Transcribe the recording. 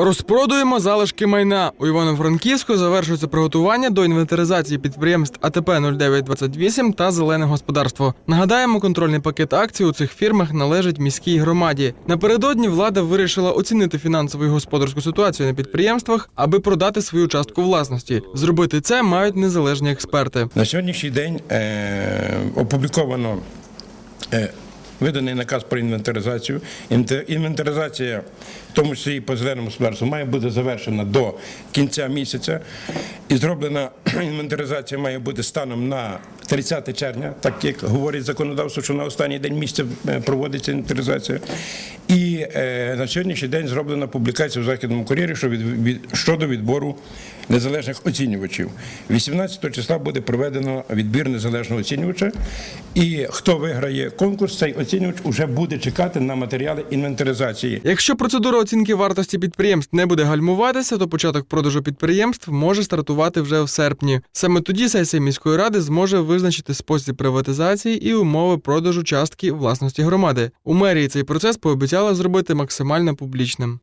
Розпродуємо залишки майна. У Івано-Франківську завершується приготування до інвентаризації підприємств АТП 0928 та Зелене господарство. Нагадаємо, контрольний пакет акцій у цих фірмах належить міській громаді. Напередодні влада вирішила оцінити фінансову і господарську ситуацію на підприємствах, аби продати свою частку власності. Зробити це мають незалежні експерти. На сьогоднішній день е, опубліковано е, виданий наказ про інвентаризацію. Інвентаризація, в тому числі і по зеленому господарству, має бути завершена до кінця місяця. І зроблена інвентаризація має бути станом на 30 червня, так як говорить законодавство, що на останній день місяця е, проводиться інвентаризація. І е, на сьогоднішній день зроблена публікація в західному кур'єрі щодо відбору незалежних оцінювачів. 18 числа буде проведено відбір незалежного оцінювача. І хто виграє конкурс, цей оцінювач вже буде чекати на матеріали інвентаризації. Якщо процедура оцінки вартості підприємств не буде гальмуватися, то початок продажу підприємств може стартувати вже в серпні. Саме тоді сесія міської ради зможе визначити спосіб приватизації і умови продажу частки власності громади. У мерії цей процес пообіцяла зробити максимально публічним.